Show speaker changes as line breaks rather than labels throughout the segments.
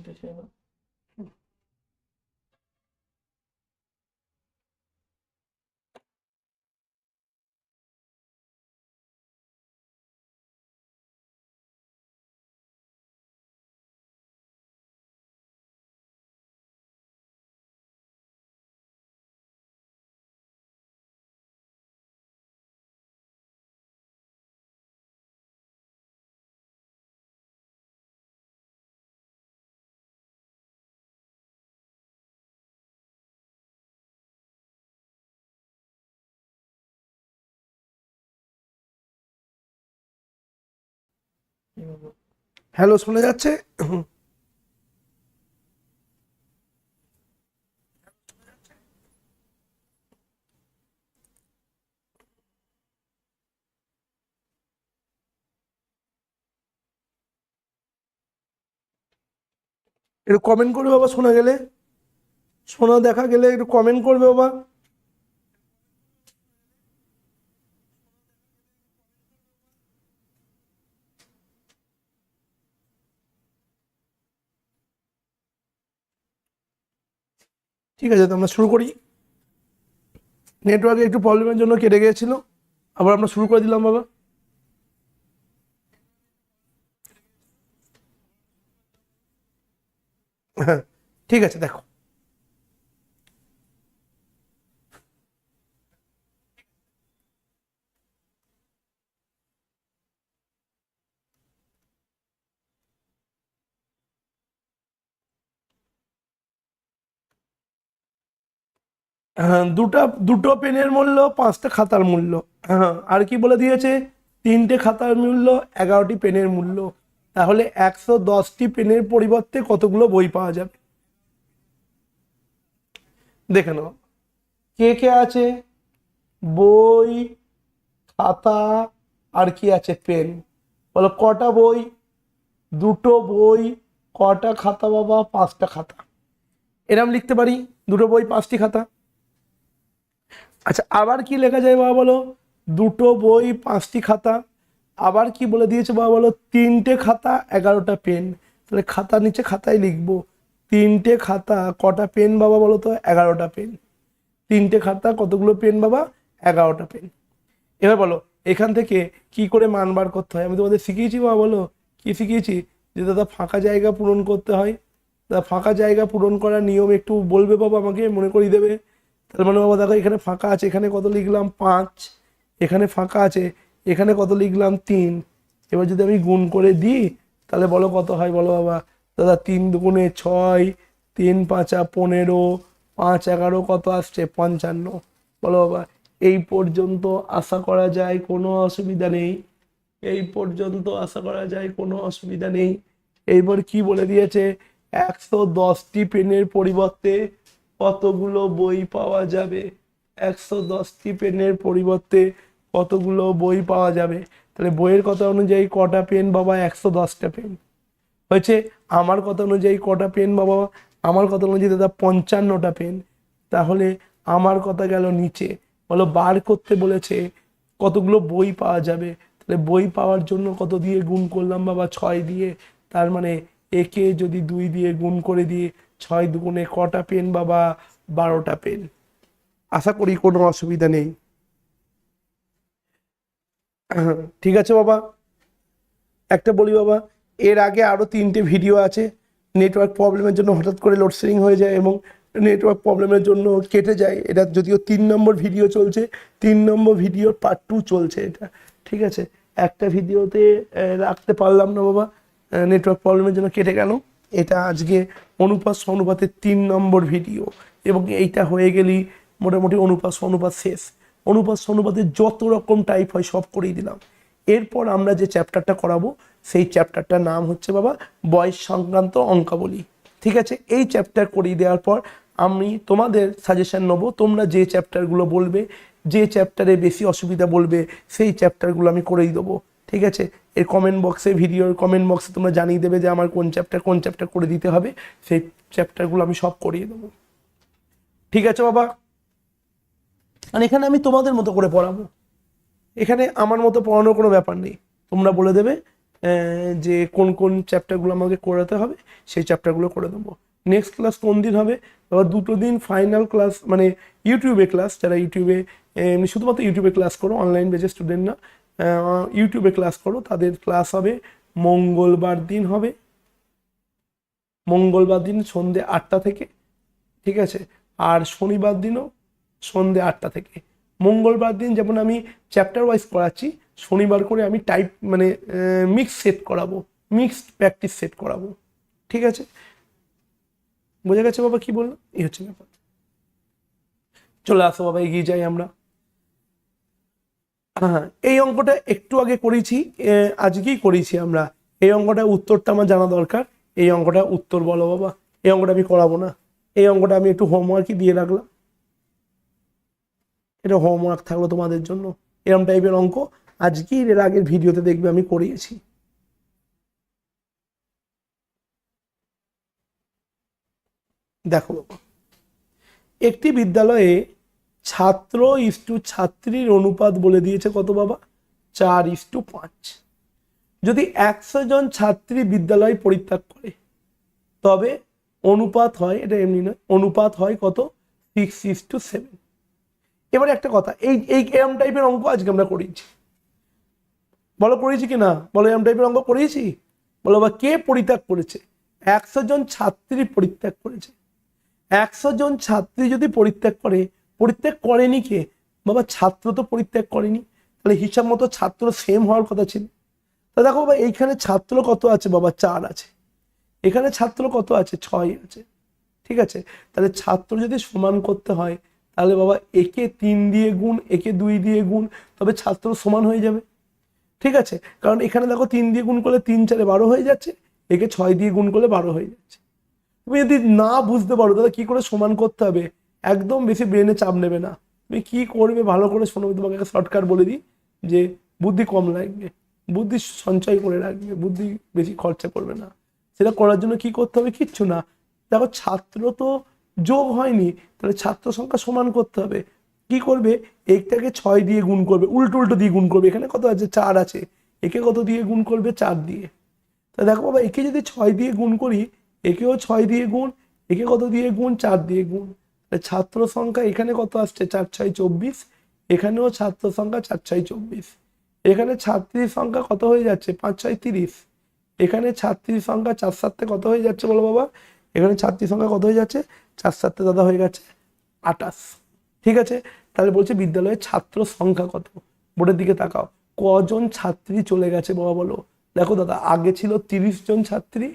চিনতে চাই না কি
হ্যালো, শোনা যাচ্ছে? একটু কমেন্ট করবে বাবা, শোনা গেলে? শোনা দেখা গেলে একটু কমেন্ট করবে বাবা। ঠিক আছে, তো আমরা শুরু করি। নেটওয়ার্কে একটু প্রবলেমের জন্য কেটে গিয়েছিল। আবার আমরা শুরু করে দিলাম বাবা। হ্যাঁ ঠিক আছে, দেখো। দুটা, দুটো পেনের মূল্য, পাঁচটা খাতার মূল্য। হ্যাঁ আর কি বলে দিয়েছে? তিনটে খাতার মূল্য, এগারোটি পেনের মূল্য। তাহলে একশো দশটি পেনের পরিবর্তে কতগুলো বই পাওয়া যাবে? দেখে নাও। কে কে আছে? বই, খাতা, আর কি আছে? পেন। বলো, কটা বই? দুটো বই, কটা খাতা বাবা? পাঁচটা খাতা। এরম লিখতে পারি? দুটো বই, পাঁচটি খাতা? আচ্ছা আবার কি লেখা যায় বাবা বলো? দুটো বই, পাঁচটি খাতা। আবার কি বলে দিয়েছে বাবা বলো? তিনটে খাতা, এগারোটা পেন। তাহলে খাতা নিচে খাতায় লিখব। তিনটে খাতা, কটা পেন বাবা বলো তো? এগারোটা পেন। তিনটে খাতা, কতগুলো পেন বাবা? এগারোটা পেন। এবার বলো, এখান থেকে কি করে মান বার করতে হয়? আমি তোমাদের শিখিয়েছি বাবা বলো। কি শিখিয়েছি? যে দাদা ফাঁকা জায়গা পূরণ করতে হয়। দাদা, ফাঁকা জায়গা পূরণ করার নিয়ম একটু বলবে বাবা আমাকে, মনে করিয়ে দেবে। তার মানে বাবা, দেখো এখানে ফাঁকা আছে, এখানে কত লিখলাম? পাঁচ। এখানে ফাঁকা আছে, এখানে কত লিখলাম? তিন। এবার যদি আমি গুণ করে দিই, তাহলে বলো কত হয়? বলো বাবা, দাদা, তিন দুগুণে ছয়, তিন পাঁচা পনেরো, পাঁচ এগারো কত আসছে? পঞ্চান্ন। বলো বাবা, এই পর্যন্ত আশা করা যায় কোনো অসুবিধা নেই। এই পর্যন্ত আশা করা যায় কোনো অসুবিধা নেই। এইবার কি বলে দিয়েছে? একশো দশটি পেনের পরিবর্তে কতগুলো বই পাওয়া যাবে? একশো দশটি পেনের পরিবর্তে কতগুলো বই পাওয়া যাবে? তাহলে বইয়ের কথা অনুযায়ী কটা পেন বাবা? একশো দশটা পেন। হয়েছে, আমার কথা অনুযায়ী কটা পেন বাবা? আমার কথা অনুযায়ী দাদা পঞ্চান্নটা পেন। তাহলে আমার কথা গেল নিচে। বলো, বার করতে বলেছে, কতগুলো বই পাওয়া যাবে? তাহলে বই পাওয়ার জন্য কত দিয়ে গুণ করলাম বাবা? ছয় দিয়ে। তার মানে একে যদি দুই দিয়ে গুণ করে দিয়ে ছয় দুগুণে কটা পেন বাবা? বারোটা পেন। আশা করি কোনো অসুবিধা নেই। ঠিক আছে বাবা। একটা বলি বাবা, এর আগে আরও তিনটে ভিডিও আছে। নেটওয়ার্ক প্রবলেমের জন্য হঠাৎ করে লোডশেডিং হয়ে যায় এবং নেটওয়ার্ক প্রবলেমের জন্য কেটে যায়। এটা যদিও তিন নম্বর ভিডিও চলছে, তিন নম্বর ভিডিওর পার্ট টু চলছে এটা। ঠিক আছে? একটা ভিডিওতে রাখতে পারলাম না বাবা। নেটওয়ার্ক প্রবলেমের জন্য কেটে গেল। এটা আজকে অনুপাত অনুপাতের তিন নম্বর ভিডিও এবং এইটা হয়ে গেলেই মোটামুটি অনুপাত অনুপাত শেষ। অনুপাত অনুপাতের যত রকম টাইপ হয় সব করেই দিলাম। এরপর আমরা যে চ্যাপ্টারটা করাবো, সেই চ্যাপ্টারটার নাম হচ্ছে বাবা বয়স সংক্রান্ত অঙ্কাবলী। ঠিক আছে? এই চ্যাপ্টার করিয়ে দেওয়ার পর আমি তোমাদের সাজেশন নেব, তোমরা যে চ্যাপ্টারগুলো বলবে, যে চ্যাপ্টারে বেশি অসুবিধা বলবে, সেই চ্যাপ্টারগুলো আমি করেই দেবো। ঠিক আছে? এর কমেন্ট বক্সে ভিডিওর কমেন্ট বক্সে তোমরা জানিয়ে দেবে যে আমার কোন চ্যাপ্টার কোন চ্যাপ্টার করে দিতে হবে। সেই চ্যাপ্টারগুলো আমি সব করিয়ে দেবো। ঠিক আছে বাবা? আর এখানে আমি তোমাদের মতো করে পড়াবো। এখানে আমার মতো পড়ানোর কোনো ব্যাপার নেই। তোমরা বলে দেবে যে কোন কোন চ্যাপ্টারগুলো আমাকে করাতে হবে, সেই চ্যাপ্টারগুলো করে দেবো। নেক্সট ক্লাস কোন দিন হবে? এবার দুটো দিন ফাইনাল ক্লাস মানে ইউটিউবে ক্লাস যারা ইউটিউবে শুধুমাত্র ইউটিউবে ক্লাস করো অনলাইন বেজে স্টুডেন্ট না ইউটিউবে ক্লাস করো, তাদের ক্লাস হবে মঙ্গলবার দিন হবে। মঙ্গলবার দিন সন্ধে আটটা থেকে, ঠিক আছে? আর শনিবার দিনও সন্ধে আটটা থেকে। মঙ্গলবার দিন যেমন আমি চ্যাপ্টার ওয়াইজ করাচ্ছি শনিবার করে আমি টাইপ মানে মিক্স সেট করাবো মিক্সড প্র্যাকটিস সেট করাবো, ঠিক আছে? বোঝা গেছে বাবা কি বললাম? এই হচ্ছে ব্যাপার। চলে আসো বাবা, এগিয়ে যাই আমরা। হ্যাঁ এই অঙ্কটা একটু আগে করেছি আজকেই করেছি আমরা। এই অঙ্কটা উত্তরটা আমার জানা দরকার। এই অঙ্কটা উত্তর বলো বাবা। এই অঙ্কটা আমি করাবো না। এই অঙ্কটা আমি একটু হোমওয়ার্কই দিয়ে রাখলাম। এটা হোমওয়ার্ক থাকল তোমাদের জন্য। এরকম টাইপের অঙ্ক। আজকেই এর আগের ভিডিওতে দেখবে আমি করিয়েছি। দেখো একটি বিদ্যালয়ে ছাত্র ইস্টু ছাত্রীর অনুপাত বলে দিয়েছে কত বাবা? চার ইস্টু পাঁচ। যদি একশো জন ছাত্রী বিদ্যালয় পরিত্যাগ করে, তবে অনুপাত হয়, এটা এমনি নয়, অনুপাত হয় কত? সিক্স ইস টু সেভেন এবারে একটা কথা, এই এই এরম টাইপের অঙ্ক আজকে আমরা করিয়েছি বলো করেছি কি না? বলো এরম টাইপের অঙ্ক করিয়েছি বলো বা কে পরিত্যাগ করেছে? একশো জন ছাত্রী পরিত্যাগ করেছে। একশো জন ছাত্রী যদি পরিত্যাগ করে পরিত্যাগ করেনি কে? বাবা, ছাত্র তো পরিত্যাগ করেনি। তাহলে হিসাব মতো ছাত্র সেম হওয়ার কথা ছিল। তা দেখো বাবা, এইখানে ছাত্র কত আছে বাবা? চার আছে। এখানে ছাত্র কত আছে? ছয় আছে। ঠিক আছে? তাহলে ছাত্র যদি সমান করতে হয়, তাহলে বাবা একে তিন দিয়ে গুণ, একে দুই দিয়ে গুণ, তবে ছাত্র সমান হয়ে যাবে। ঠিক আছে? কারণ এখানে দেখো তিন দিয়ে গুণ করলে তিন চারে বারো হয়ে যাচ্ছে, একে ছয় দিয়ে গুণ করলে বারো হয়ে যাচ্ছে। তুমি যদি না বুঝতে পারো, তাহলে কি করে সমান করতে হবে? একদম বেশি ব্রেনে চাপ নেবে না। তুমি কি করবে ভালো করে শোনো তোমাকে একটা শর্টকাট বলে দিই যে বুদ্ধি কম লাগবে, বুদ্ধি সঞ্চয় করে রাখবে, বুদ্ধি বেশি খরচা করবে না। সেটা করার জন্য কি করতে হবে? কিচ্ছু না। দেখো, ছাত্র তো যোগ হয়নি, তাহলে ছাত্র সংখ্যা সমান করতে হবে। কি করবে? একটাকে ছয় দিয়ে গুণ করবে, উল্টো উল্টো দিয়ে গুণ করবে। এখানে কত আছে? চার আছে। একে কত দিয়ে গুণ করবে? চার দিয়ে। তা দেখো বাবা, একে যদি ছয় দিয়ে গুণ করি, একেও ছয় দিয়ে গুণ, একে কত দিয়ে গুণ? চার দিয়ে গুণ। ছাত্র সংখ্যা এখানে কত আসছে? চার, ছয়, চব্বিশ। এখানেও ছাত্র সংখ্যা চার, ছয়, চব্বিশ। এখানে ছাত্রীর সংখ্যা কত হয়ে যাচ্ছে? পাঁচ, ছয়, তিরিশ। এখানে ছাত্রীর সংখ্যা চার সাততে কত হয়ে যাচ্ছে বলো বাবা? এখানে ছাত্রীর সংখ্যা কত হয়ে যাচ্ছে? চার সাততে দাদা হয়ে গেছে আটাশ ঠিক আছে? তাহলে বলছে বিদ্যালয়ে ছাত্র সংখ্যা কত? বোর্ডের দিকে তাকাও। কজন ছাত্রী চলে গেছে বাবা বলো? দেখো দাদা, আগে ছিল তিরিশ জন ছাত্রী,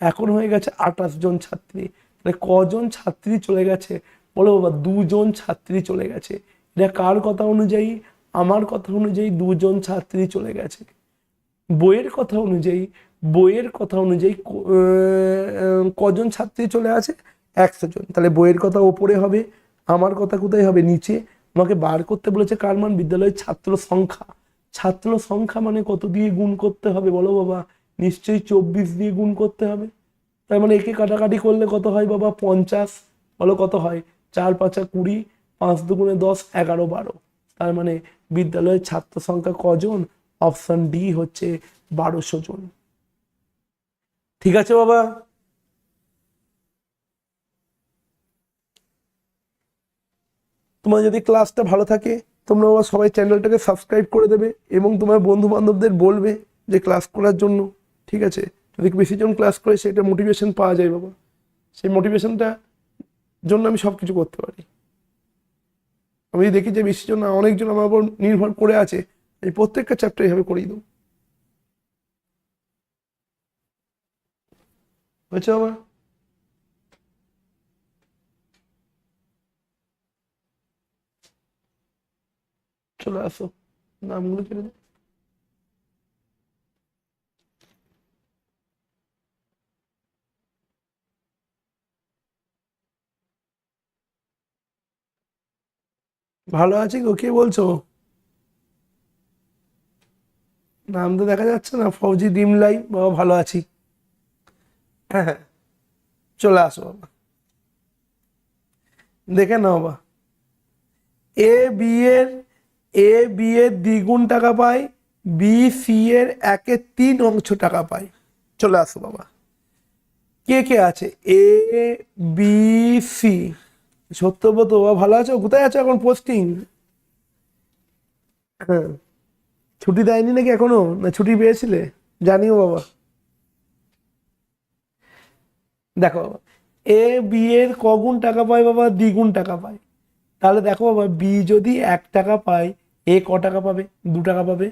এখন হয়ে গেছে আঠাশ জন ছাত্রী। তাহলে কজন ছাত্রী চলে গেছে? বলো বাবা, দুজন ছাত্রী চলে গেছে। এটা কার কথা অনুযায়ী? আমার কথা অনুযায়ী দুজন ছাত্রী চলে গেছে। বইয়ের কথা অনুযায়ী, বইয়ের কথা অনুযায়ী কজন ছাত্রী চলে আছে? একশো জন। তাহলে বইয়ের কথা ওপরে হবে, আমার কথা কোথায় হবে? নিচে। আমাকে বার করতে বলেছে কার মান? বিদ্যালয়ের ছাত্র সংখ্যা। ছাত্র সংখ্যা মানে কত দিয়ে গুণ করতে হবে বলো বাবা? নিশ্চয়ই চব্বিশ দিয়ে গুণ করতে হবে। তার মানে একে কাটাকাটি করলে কত হয় বাবা? পঞ্চাশ। বলো কত হয়? চার পাঁচা কুড়ি, পাঁচ দুগুণে দশ, এগারো বারো। তার মানে বিদ্যালয়ের ছাত্র সংখ্যা কজন? অপশন ডি হচ্ছে বারোশো জন। ঠিক আছে বাবা? তোমার যদি ক্লাসটা ভালো থাকে, তোমরা বাবা সবাই চ্যানেলটাকে সাবস্ক্রাইব করে দেবে এবং তোমার বন্ধু বান্ধবদের বলবে যে ক্লাস করার জন্য। ঠিক আছে? যদি বেশি জন ক্লাস করে, সেটা মোটিভেশন পাওয়া যায় বাবা। সেই মোটিভেশনটা জন্য আমি সব কিছু করতে পারি। আমি দেখি যে বেশি জন্য অনেকজন আমার উপর নির্ভর করে আছে। আমি প্রত্যেকটা চ্যাপ্টার এইভাবে করিয়ে দেবো। হয়েছে আমার? চলে আসো। নামগুলো চলে দাও ভালো আছি গো কে বলছো? নাম তো দেখা যাচ্ছে না। ফৌজি ডিমলাই, বাবা ভালো আছি। হ্যাঁ হ্যাঁ চলে আসো বাবা। দেখে নাও বাবা। এ বি এর এ বি এর দ্বিগুণ টাকা পায়, বি সি এর একের তিন অংশ টাকা পায়। চলে আসো বাবা। কে কে আছে? এ, বি, সি। সত্যব্রত বাবা, ভালো আছো? কোথায় আছো এখন পোস্টিং হ্যাঁ। ছুটি দেয়নি নাকি এখনও? না ছুটি পেয়েছিলে? জানিও বাবা। দেখো বাবা এ বি এর কগুণ টাকা পায় বাবা? দ্বিগুণ টাকা পায়। তাহলে দেখো বাবা, বি যদি এক টাকা পায়, এ ক টাকা পাবে? দু টাকা পাবে।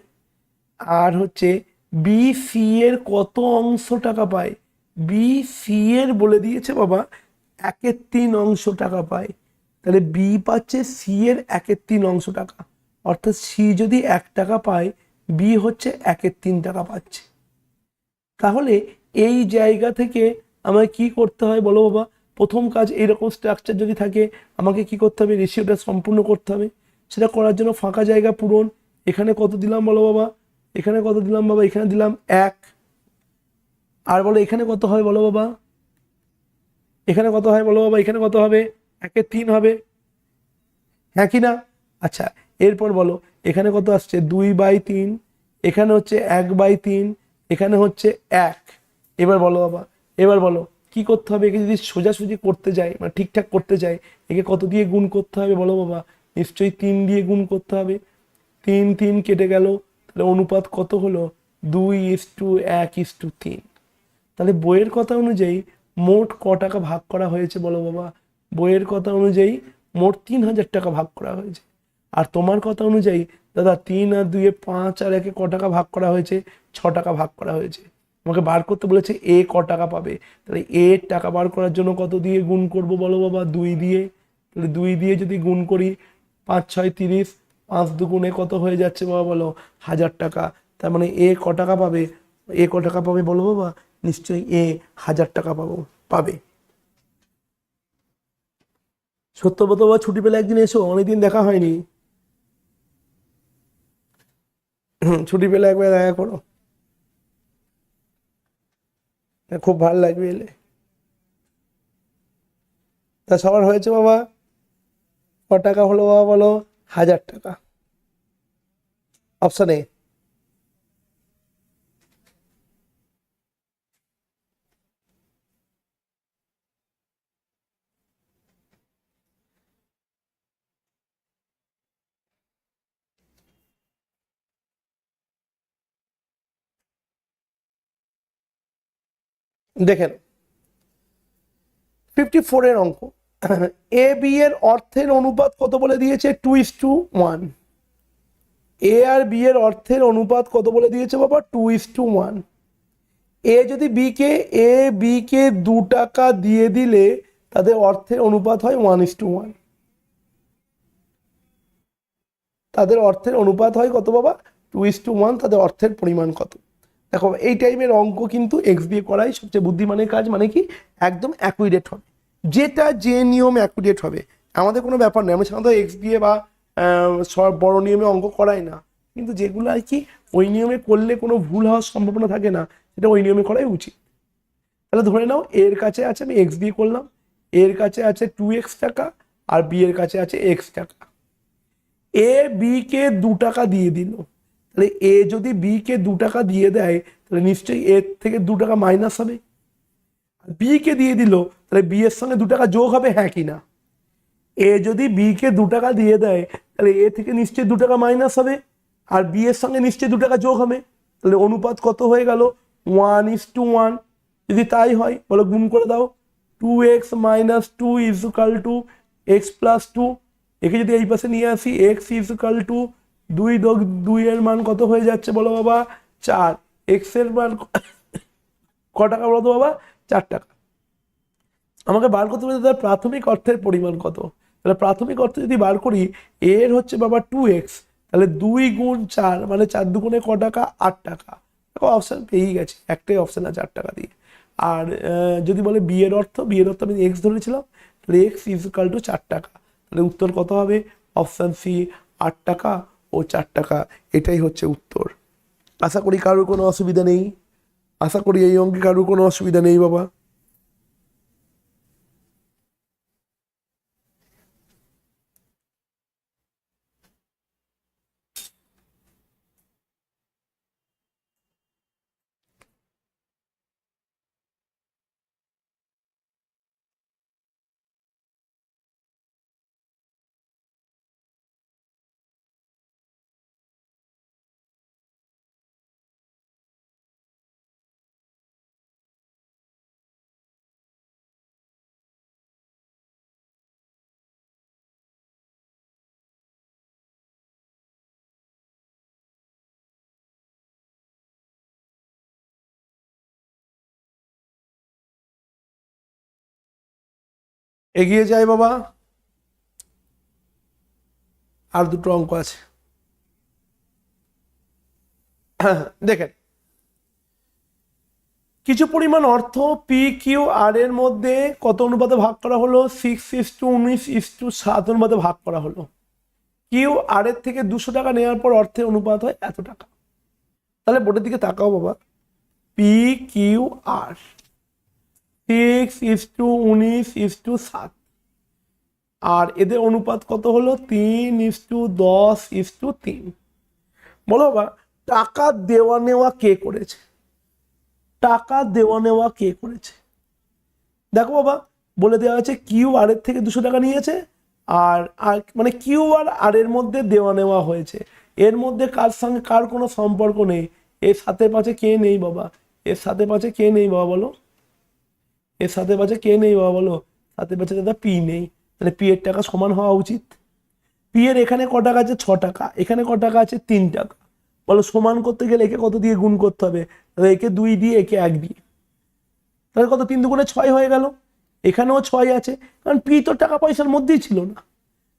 আর হচ্ছে বি সি এর কত অংশ টাকা পায়? বি সি এর বলে দিয়েছে বাবা একের তিন অংশ টাকা পায়। তাহলে বি পাচ্ছে সি এর একের তিন অংশ টাকা। অর্থাৎ সি যদি এক টাকা পায় বি হচ্ছে একের তিন টাকা পাচ্ছে। তাহলে এই জায়গা থেকে আমায় কি করতে হয় বলো বাবা? প্রথম কাজ এইরকম স্ট্রাকচার যদি থাকে, আমাকে কি করতে হবে? রেশিওটা সম্পূর্ণ করতে হবে। সেটা করার জন্য ফাঁকা জায়গা পূরণ। এখানে কত দিলাম বলো বাবা? এখানে কত দিলাম বাবা? এখানে দিলাম এক। আর বলো এখানে কত হয় বলো বাবা? এখানে কত হয় বলো বাবা? এখানে কত হবে? একে তিন হবে। হ্যাঁ কি না? আচ্ছা এরপর বলো, এখানে কত আসছে? দুই বাই তিন। এখানে হচ্ছে এক বাই তিন। এখানে হচ্ছে এক। এবার বলো বাবা, এবার বলো, কি করতে হবে? একে যদি সোজাসুজি করতে যাই মানে ঠিকঠাক করতে যাই, একে কত দিয়ে গুণ করতে হবে বলো বাবা? নিশ্চয়ই তিন দিয়ে গুণ করতে হবে। তিন তিন কেটে গেল। তাহলে অনুপাত কত হলো? দুই ইস টু এক ইস টু তিন। তাহলে বইয়ের কথা অনুযায়ী মোট ক টাকা ভাগ করা হয়েছে বলো বাবা? বইয়ের কথা অনুযায়ী মোট তিন হাজার টাকা ভাগ করা হয়েছে। আর তোমার কথা অনুযায়ী দাদা তিন আর দুইয়ে পাঁচ আর একে ক টাকা ভাগ করা হয়েছে? ছ টাকা ভাগ করা হয়েছে। আমাকে বার করতে বলেছে এ ক টাকা পাবে। তাহলে এ টাকা বার করার জন্য কত দিয়ে গুণ করব বলো বাবা? দুই দিয়ে। তাহলে দুই দিয়ে যদি গুণ করি, পাঁচ, ছয়, তিরিশ, পাঁচ দুগুণে কত হয়ে যাচ্ছে বাবা বলো? হাজার টাকা। তার মানে এ ক টাকা পাবে? এ ক টাকা পাবে বলো বাবা? নিশ্চয়ই এ হাজার টাকা পাবো, পাবে। সত্যব্রত বাবা ছুটি পেলে একদিন এসো, অনেকদিন দেখা হয়নি। ছুটি পেলে একবার দেখা করো। খুব ভালো লাগবে এলে। তা সবার হয়েছে বাবা? ক টাকা হলো বাবা বলো? হাজার টাকা। Option A. দেখেন ফিফটি ফোরের অঙ্ক। এ বি এর অর্থের অনুপাত কত বলে দিয়েছে? Two is to one A R B এর অর্থের অনুপাত কত বলে দিয়েছে বাবা? Two is to one A যদি বি কে এ বি কে দু টাকা দিয়ে দিলে, তাদের অর্থের অনুপাত হয় ওয়ান ইস টু ওয়ান তাদের অর্থের অনুপাত হয় কত বাবা? টু ইস টু ওয়ান তাদের অর্থের পরিমাণ কত? দেখো, এই টাইপের অঙ্ক কিন্তু এক্স দিয়ে করাই সবচেয়ে বুদ্ধিমানের কাজ মানে কি? একদম অ্যাকুইরেট হবে। যেটা যে নিয়ম অ্যাকুইরেট হবে। আমাদের কোনো ব্যাপার নেই আমি সাধারণত এক্স দিয়ে বা সব বড় নিয়মে অঙ্ক করাই না। কিন্তু যেগুলো আর কি, ওই নিয়মে করলে কোনো ভুল হওয়ার সম্ভাবনা থাকে না, সেটা ওই নিয়মে করাই উচিত। তাহলে ধরে নাও, এর কাছে আছে আমি এক্স দিয়ে করলাম। এর কাছে আছে টু এক্স টাকা আর বি এর কাছে আছে এক্স টাকা। এ বি কে দু টাকা দিয়ে দিল। তাহলে এ যদি বি কে দু টাকা দিয়ে দেয়, তাহলে নিশ্চয়ই এর থেকে দু টাকা মাইনাস হবে। আর বি কে দিয়ে দিল, তাহলে বি এর সঙ্গে দু টাকা যোগ হবে হ্যাঁ কি না? এ যদি বি কে দু টাকা দিয়ে দেয়, তাহলে এ থেকে নিশ্চয়ই দু টাকা মাইনাস হবে, আর বি এর সঙ্গে নিশ্চয়ই দু টাকা যোগ হবে। তাহলে অনুপাত কত হয়ে গেল? ওয়ান ইস টু ওয়ান যদি তাই হয়, বলো গুণ করে দাও। Two x minus two equal two x plus two একে যদি এই পাশে নিয়ে আসি এক্স ইজুকাল টু দুই যোগ দুই এর মান কত হয়ে যাচ্ছে বলো বাবা? চার। এক্সের মান ক টাকা বলো তো বাবা? চার টাকা। আমাকে বার করতে হবে তার প্রাথমিক অর্থের পরিমাণ কত? তাহলে প্রাথমিক অর্থ যদি বার করি, এর হচ্ছে বাবা টু এক্স তাহলে দুই গুণ চার মানে চার দুগুণে ক টাকা? আট টাকা। দেখো অপশান পেয়েই গেছে। একটাই অপশান আছে আট টাকা দিয়ে। আর যদি বলে বি এর অর্থ বি এর অর্থ আমি এক্স ধরেছিলাম, তাহলে এক্স ইজকাল টু চার টাকা। তাহলে উত্তর কত হবে? অপশান সি আট টাকা। ও চার টাকা, এটাই হচ্ছে উত্তর। আশা করি কারোর কোনো অসুবিধা নেই। আশা করি এই অঙ্কে কারোর কোনো অসুবিধা নেই, বাবা। এগিয়ে যায় বাবা। আর দুটো অঙ্ক আছে। দেখেন, কিছু পরিমাণ অর্থ পি কিউ আর এর মধ্যে কত অনুপাতে ভাগ করা হলো? সিক্স ইস টু উনিশ ইস টু সাত অনুপাতে ভাগ করা হলো। কিউ আর এর থেকে দুশো টাকা নেওয়ার পর অর্থের অনুপাত হয় এত টাকা। তাহলে বোর্ডের দিকে তাকাও বাবা। P Q R six is to উনিশ ইস টু সাত। আর এদের অনুপাত কত হলো? তিন ইস টু দশ ইস টু তিন। বলো বাবা টাকা দেওয়া নেওয়া কে করেছে? টাকা দেওয়া নেওয়া কে করেছে? দেখো বাবা, বলে দেওয়া আছে কিউ আর এর থেকে দুশো টাকা নিয়েছে, আর আর মানে কিউ আর আর এর মধ্যে দেওয়া নেওয়া হয়েছে। এর মধ্যে কার সঙ্গে কার কোনো সম্পর্ক নেই? এর সাথে পাশে কে নেই বাবা? এর সাথে পাশে কে নেই বাবা বলো? এর সাথে পাশে কে নেই বাবা বলো? সাথে পাশে দাদা পি নেই। তাহলে পি এর টাকা সমান হওয়া উচিত? পি এর এখানে ক টাকা আছে? ছ টাকা। এখানে ক টাকা আছে? তিন টাকা। বলো সমান করতে গেলে একে কত দিয়ে গুণ করতে হবে? তাহলে একে দুই দিয়ে, একে এক দিয়ে। তাহলে কত? তিন দুগুণে ছয় হয়ে গেল। এখানেও ছয় আছে। কারণ পি তো টাকা পয়সার মধ্যেই ছিল না।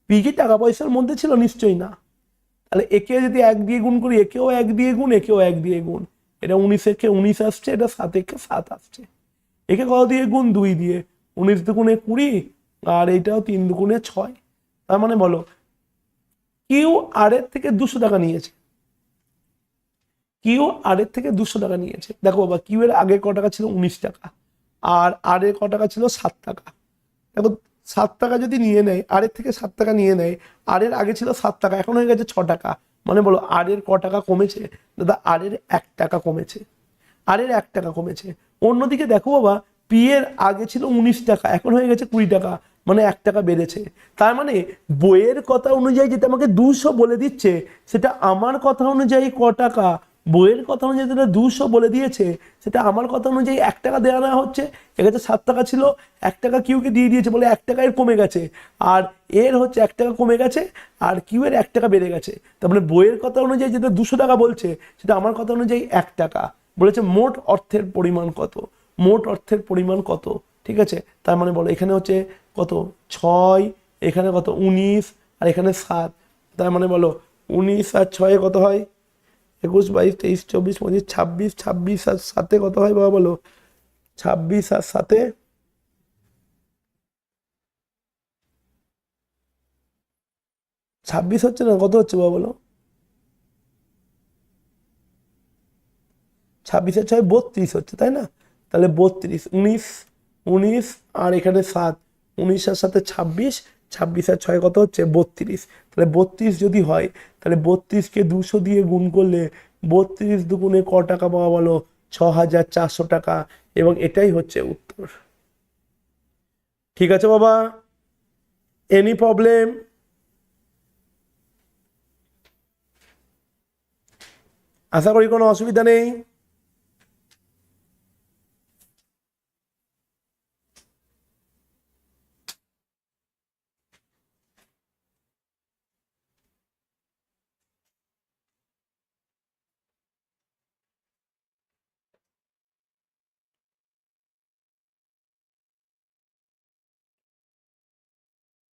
পি কি টাকা পয়সার মধ্যে ছিল? নিশ্চয়ই না। তাহলে একে যদি এক দিয়ে গুণ করি, একেও এক দিয়ে গুণ, একেও এক দিয়ে গুণ। এটা উনিশ একে উনিশ আসছে, এটা সাত একে সাত আসছে। একে কত দিয়ে? গুণ দুই দিয়ে। উনিশ দুগুণে কুড়ি আর এইটাও তিন দুগুণে ছয়। তার মানে বলো, কিউ আর এর থেকে দুশো টাকা নিয়েছে। কিউ আর এর থেকে দুশো টাকা নিয়েছে। দেখো বাবা, কিউ এর আগে ক টাকা ছিল? উনিশ টাকা। আর আর এর ক টাকা ছিল? সাত টাকা। দেখো, সাত টাকা যদি নিয়ে নেয়, আর এর থেকে সাত টাকা নিয়ে নেয়, আর এর আগে ছিল সাত টাকা, এখন হয়ে গেছে ছ টাকা। মানে বলো, আর এর ক টাকা কমেছে? দাদা, আর এর এক টাকা কমেছে। আর এর এক টাকা কমেছে। অন্যদিকে দেখো বাবা পি এর আগে ছিল উনিশ টাকা, এখন হয়ে গেছে কুড়ি টাকা মানে এক টাকা বেড়েছে। তার মানে বইয়ের কথা অনুযায়ী যেটা আমাকে দুশো বলে দিচ্ছে, সেটা আমার কথা অনুযায়ী ক টাকা, বইয়ের কথা অনুযায়ী যেটা দুশো বলে দিয়েছে, সেটা আমার কথা অনুযায়ী এক টাকা দেওয়া নেওয়া হচ্ছে এখানে সাত টাকা ছিল, এক টাকা কিউকে দিয়ে দিয়েছে বলে এক টাকা এর কমে গেছে, আর এর হচ্ছে এক টাকা কমে গেছে, আর কিউ এর এক টাকা বেড়ে গেছে। তার মানে বইয়ের কথা অনুযায়ী যেটা দুশো টাকা বলছে, সেটা আমার কথা অনুযায়ী এক টাকা। বলেছে, মোট অর্থের পরিমাণ কত? মোট অর্থের পরিমাণ কত? ঠিক আছে? তার মানে বলো, এখানে হচ্ছে কত? ছয়, এখানে কত? উনিশ, আর এখানে সাত। তার মানে বলো, উনিশ আর ছয়ে কত হয়? একুশ, বাইশ, তেইশ, চব্বিশ, পঁচিশ, ছাব্বিশ ছাব্বিশ আর সাতে কত হয় বাবা বলো? ছাব্বিশ আর সাতে ছাব্বিশ হচ্ছে না? কত হচ্ছে বাবা বলো? ছাব্বিশের ছয় বত্রিশ হচ্ছে, তাই না? তাহলে বত্রিশ, উনিশ উনিশ, আর এখানে সাত উনিশের সাথে ছাব্বিশ ছাব্বিশ আর ছয় কত হচ্ছে? বত্রিশ। তাহলে বত্রিশ যদি হয়, তাহলে বত্রিশকে দুশো দিয়ে গুণ করলে বত্রিশ দুগুণে ক টাকা পাওয়া বলো? ছ হাজার চারশো টাকা, এবং এটাই হচ্ছে উত্তর। ঠিক আছে বাবা? এনি প্রবলেম আশা করি কোনো অসুবিধা নেই।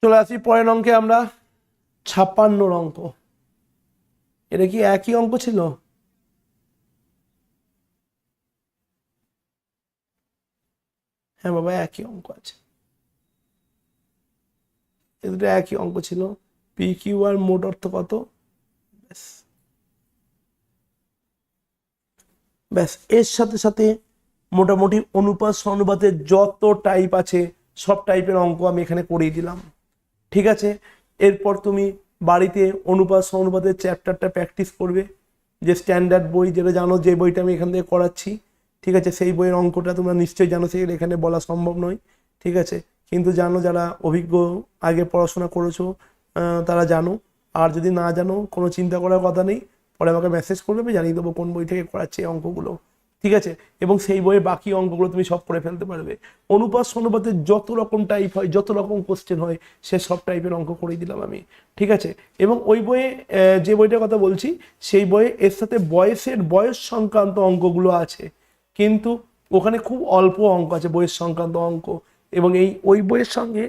চলে আসি পরের অঙ্কে আমরা। ছাপ্পান্নর অঙ্ক এটা কি একই অঙ্ক ছিল? হ্যাঁ বাবা, একই অঙ্ক আছে। এ দুটো একই অঙ্ক ছিল। পি কিউ আর মোট অর্থ কত? ব্যাস। ব্যাস, এর সাথে সাথে মোটামুটি অনুপাত অনুপাতের যত টাইপ আছে, সব টাইপের অঙ্ক আমি এখানে করিয়ে দিলাম। ঠিক আছে? এরপর তুমি বাড়িতে অনুপাত অনুপাতের চ্যাপ্টারটা প্র্যাকটিস করবে। যে স্ট্যান্ডার্ড বই যেটা জানো, যে বইটা আমি এখান থেকে করাচ্ছি, ঠিক আছে? সেই বইয়ের অঙ্কটা তোমরা নিশ্চয়ই জানো সেগুলো এখানে বলা সম্ভব নয়, ঠিক আছে? কিন্তু জানো, যারা অভিজ্ঞ আগে পড়াশোনা করেছ তারা জানো। আর যদি না জানো, কোনো চিন্তা করার কথা নেই, পরে আমাকে মেসেজ করবে জানিয়ে দেবো কোন বই থেকে করাচ্ছে অঙ্কগুলো। ঠিক আছে? এবং সেই বইয়ের বাকি অঙ্কগুলো তুমি সব করে ফেলতে পারবে। অনুপাত অনুপাতের যত রকম টাইপ হয়, যত রকম কোশ্চেন হয়, সে সব টাইপের অঙ্ক করে দিলাম আমি। ঠিক আছে? এবং ওই বইয়ে যে বইটার কথা বলছি, সেই বইয়ে এর সাথে বয়সের বয়স সংক্রান্ত অঙ্কগুলো আছে। কিন্তু ওখানে খুব অল্প অঙ্ক আছে বয়স সংক্রান্ত অঙ্ক। এবং এই ওই বইয়ের সঙ্গে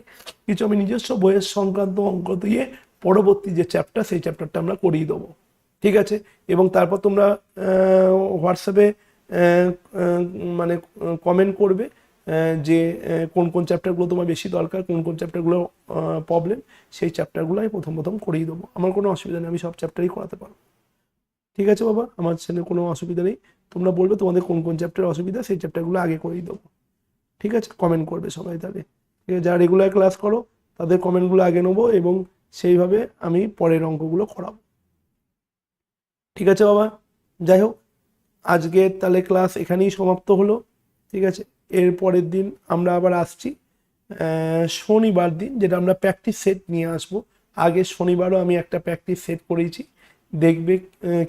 কিছু আমি নিজস্ব বইয়ের সংক্রান্ত অঙ্ক দিয়ে পরবর্তী যে চ্যাপ্টার সেই চ্যাপ্টারটা আমরা করিয়ে দেবো। ঠিক আছে? এবং তারপর তোমরা হোয়াটসঅ্যাপে মানে কমেন্ট করবে যে কোন কোন চ্যাপ্টারগুলো তোমার বেশি দরকার, কোন কোন চ্যাপ্টারগুলো প্রবলেম সেই চ্যাপ্টারগুলো আমি প্রথম প্রথম করিয়ে দেবো। আমার কোনো অসুবিধা নেই, আমি সব চ্যাপ্টারই করাতে পারব। ঠিক আছে বাবা? আমার ছেলে কোনো অসুবিধা নেই। তোমরা বলবে তোমাদের কোন কোন চ্যাপ্টার অসুবিধা, সেই চ্যাপ্টারগুলো আগে করিয়ে দেবো। ঠিক আছে? কমেন্ট করবে সবাই তাহলে। ঠিক আছে? যারা রেগুলার ক্লাস করো, তাদের কমেন্টগুলো আগে নেব এবং সেইভাবে আমি পরের অঙ্কগুলো করাবো। ঠিক আছে বাবা? যাই হোক। আজকে তাহলে ক্লাস এখানেই সমাপ্ত হলো, ঠিক আছে? এর পরের দিন আমরা আবার আসছি শনিবার দিন, যেটা আমরা প্র্যাকটিস সেট নিয়ে আসব। আগে শনিবারও আমি একটা প্র্যাকটিস সেট করেছি, দেখবে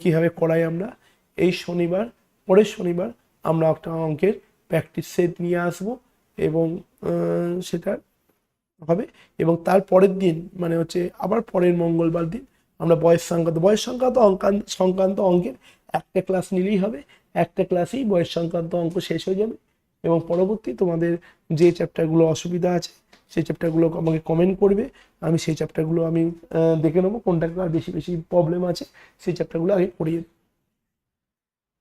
কীভাবে করাই আমরা। এই শনিবার, পরের শনিবার আমরা একটা অঙ্কের প্র্যাকটিস সেট নিয়ে আসব এবং সেটা হবে। এবং তার পরের দিন মানে হচ্ছে আবার পরের মঙ্গলবার দিন আমরা বয়স সংক্রান্ত বয়স সংক্রান্ত অঙ্কান, সংক্রান্ত অঙ্কের একটা ক্লাস নিলেই হবে। একটা ক্লাসেই বয়স সংক্রান্ত অঙ্ক শেষ হয়ে যাবে এবং পরবর্তী তোমাদের যে চ্যাপ্টারগুলো অসুবিধা আছে, সেই চ্যাপ্টারগুলো আমাকে কমেন্ট করবে। আমি সেই চ্যাপ্টারগুলো আমি দেখে নেব কোনটা আর বেশি বেশি প্রবলেম আছে, সেই চ্যাপ্টারগুলো আগে পড়িয়ে।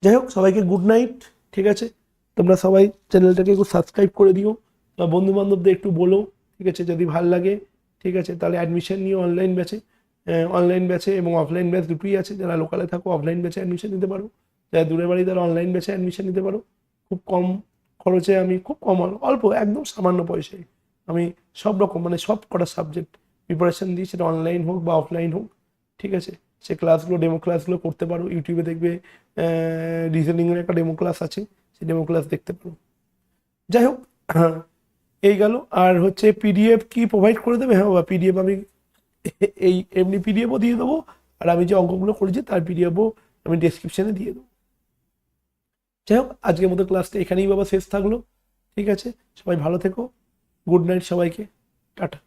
যাই হোক, সবাইকে গুড নাইট ঠিক আছে? তোমরা সবাই চ্যানেলটাকে একটু সাবস্ক্রাইব করে দিও বন্ধু বান্ধবদের একটু বলো, ঠিক আছে? যদি ভালো লাগে, ঠিক আছে? তাহলে অ্যাডমিশন নিয়ে অনলাইন ব্যাচে অনলাইন ব্যাচে এবং অফলাইন ব্যাচ দুটোই আছে। যারা লোকালে থাকো অফলাইন ব্যাচে অ্যাডমিশন নিতে পারো। যারা দূরে বাড়ি, তারা অনলাইন ব্যাচে অ্যাডমিশন নিতে পারো। খুব কম খরচে আমি, খুব কম অল্প একদম সামান্য পয়সায় আমি সব রকম মানে সব কটা সাবজেক্ট প্রিপারেশন দিই। সেটা অনলাইন হোক বা অফলাইন হোক, ঠিক আছে? সে ক্লাসগুলো ডেমো ক্লাসগুলো করতে পারো। ইউটিউবে দেখবে রিজনিংয়ের একটা ডেমো ক্লাস আছে। সেই ডেমো ক্লাস দেখতে পারো। যাই হোক এই গেল। আর হচ্ছে পিডিএফ কি প্রোভাইড করে দেবে? হ্যাঁ বা পিডিএফ আমি এই এমনি পিডিএফও দিয়ে দেবো, আর আমি যে অঙ্কগুলো করেছি তার পিডিএফও আমি ডেসক্রিপশানে দিয়ে দেবো। যাই হোক, আজকের মতো ক্লাসটা এখানেই বাবা শেষ থাকল। ঠিক আছে, সবাই ভালো থেকো। গুড নাইট সবাইকে। টাটা।